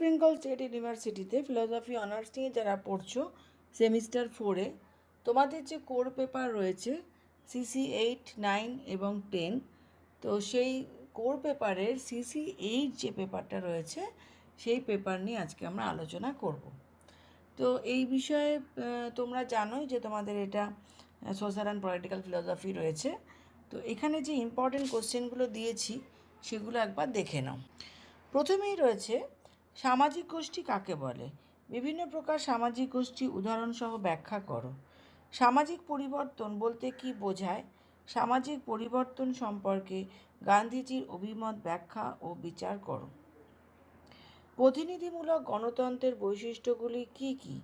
Bengal state ইউনিভার্সিটিতে philosophy honours নিয়ে যারা পড়ছো, সেমিস্টার ফোরে তোমাদের যে কোর পেপার রয়েছে সিসি এইট নাইন এবং টেন তো সেই কোর পেপারের সিসি এইট যে পেপারটা রয়েছে, সেই পেপার নিয়ে আজকে আমরা আলোচনা করব। তো এই বিষয়ে তোমরা জানোই যে তোমাদের এটা সোশ্যাল অ্যান্ড পলিটিক্যাল ফিলোসফি রয়েছে। তো এখানে যে ইম্পর্টেন্ট কোশ্চেনগুলো দিয়েছি, সেগুলো একবার দেখে নাও। প্রথমেই রয়েছে সামাজিক গোষ্ঠী কাকে বলে? বিভিন্ন প্রকার সামাজিক গোষ্ঠী উদাহরণসহ ব্যাখ্যা করো। সামাজিক পরিবর্তন বলতে কি বোঝায়? সামাজিক পরিবর্তন সম্পর্কে গান্ধীজির অভিমত ব্যাখ্যা ও বিচার করো। প্রতিনিধিমূলক গণতন্ত্রের বৈশিষ্ট্যগুলি কি কি?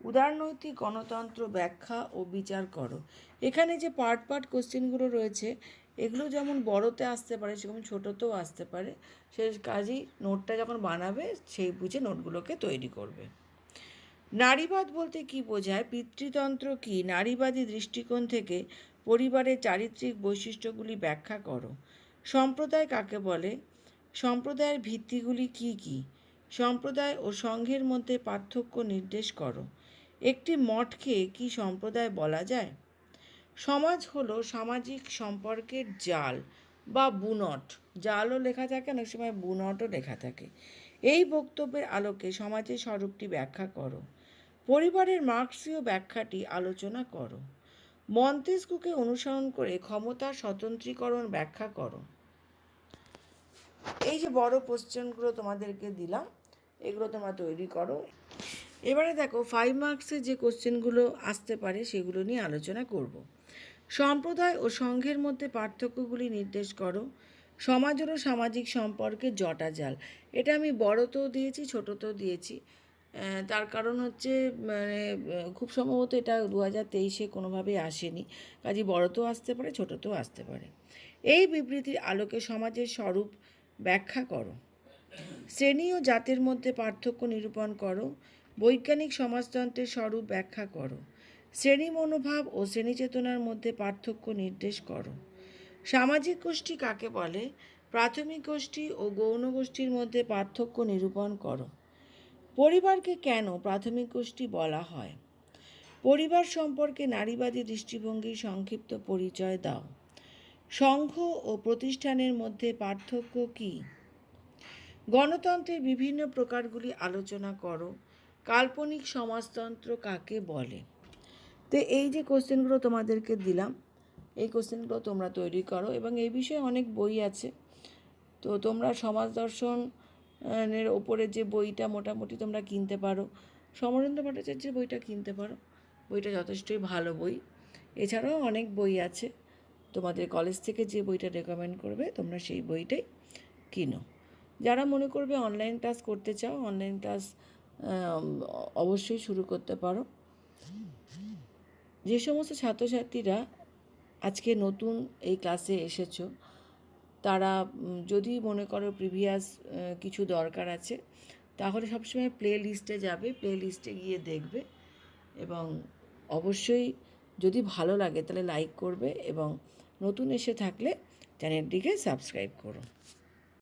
উদারনৈতিক গণতন্ত্র ব্যাখ্যা ও বিচার করো। এখানে যে পার্ট পার্ট কোশ্চেনগুলো রয়েছে এগুলো যেমন বড়তে আসতে পারে, সেরকম ছোটোতেও আসতে পারে, সে কাজেই নোটটা যখন বানাবে, সেই বুঝে নোটগুলোকে তৈরি করবে। নারীবাদ বলতে কি বোঝায়? পিতৃতন্ত্র কি? নারীবাদী দৃষ্টিকোণ থেকে পরিবারের চারিত্রিক বৈশিষ্ট্যগুলি ব্যাখ্যা করো। সম্প্রদায় কাকে বলে? সম্প্রদায়ের ভিত্তিগুলি কি কি? সম্প্রদায় ও সংঘের মধ্যে পার্থক্য নির্দেশ করো। একটি মঠকে কি সম্প্রদায় বলা যায়? সমাজ হলো সামাজিক সম্পর্কের জাল বা বুনট। জালও লেখা থাকে, অনেক সময় বুনটও লেখা থাকে। এই বক্তব্যের আলোকে সমাজের স্বরূপটি ব্যাখ্যা করো। পরিবারের মার্ক্সীয় ব্যাখ্যাটি আলোচনা করো। মন্তেস্কুকে অনুসরণ করে ক্ষমতার স্বতন্ত্রীকরণ ব্যাখ্যা করো। এই যে বড় কোশ্চেনগুলো তোমাদেরকে দিলাম, এগুলো তোমরা তৈরি করো। এবারে দেখো ফাইভ মার্কসের যে কোশ্চেনগুলো আসতে পারে, সেগুলো নিয়ে আলোচনা করব। সম্প্রদায় ও সংঘের মধ্যে পার্থক্যগুলি নির্দেশ করো। সমাজ ও সামাজিক সম্পর্কে জটাজাল এটা আমি বড়তেও দিয়েছি, ছোটোতেও দিয়েছি। তার কারণ হচ্ছে মানে খুব সম্ভবত এটা দু হাজার তেইশে কোনোভাবেই আসেনি। কাজে বড়তেও আসতে পারে, ছোটোতেও আসতে পারে। এই বিবৃতির আলোকে সমাজের স্বরূপ ব্যাখ্যা করো। শ্রেণি ও জাতের মধ্যে পার্থক্য নিরূপণ করো। বৈজ্ঞানিক সমাজতন্ত্রের স্বরূপ ব্যাখ্যা করো। শ্রেণি মনোভাব ও শ্রেণি চেতনার মধ্যে পার্থক্য নির্দেশ করো। সামাজিক গোষ্ঠী কাকে বলে? প্রাথমিক গোষ্ঠী ও গৌণ গোষ্ঠীর মধ্যে পার্থক্য নিরূপণ করো। পরিবারকে কেন প্রাথমিক গোষ্ঠী বলা হয়? পরিবার সম্পর্কে নারীবাদী দৃষ্টিভঙ্গির সংক্ষিপ্ত পরিচয় দাও। সংঘ ও প্রতিষ্ঠানের মধ্যে পার্থক্য কী? গণতন্ত্রের বিভিন্ন প্রকারগুলি আলোচনা করো। কাল্পনিক সমাজতন্ত্র কাকে বলে? তো এই যে কোশ্চেনগুলো তোমাদেরকে দিলাম, এই কোশ্চেনগুলো তোমরা তৈরি করো এবং এই বিষয়ে অনেক বই আছে। তো তোমরা সমাজ দর্শন, এর ওপরে যে বইটা মোটামুটি তোমরা কিনতে পারো, সমরেন্দ্র ভট্টাচার্যের বইটা কিনতে পারো, বইটা যথেষ্টই ভালো বই। এছাড়াও অনেক বই আছে, তোমাদের কলেজ থেকে যে বইটা রেকমেন্ড করবে, তোমরা সেই বইটাই কিনো। যারা মনে করবে অনলাইন ক্লাস করতে চাও অনলাইন ক্লাস অবশ্যই শুরু করতে পারো। যে সমস্ত ছাত্রছাত্রীরা আজকে নতুন এই ক্লাসে এসেছ, তারা যদি মনে করো প্রিভিয়াস কিছু দরকার আছে, তাহলে সবসময় প্লে লিস্টে যাবে প্লে লিস্টে গিয়ে দেখবে এবং অবশ্যই যদি ভালো লাগে তাহলে লাইক করবে এবং নতুন এসে থাকলে চ্যানেলটিকে সাবস্ক্রাইব করো।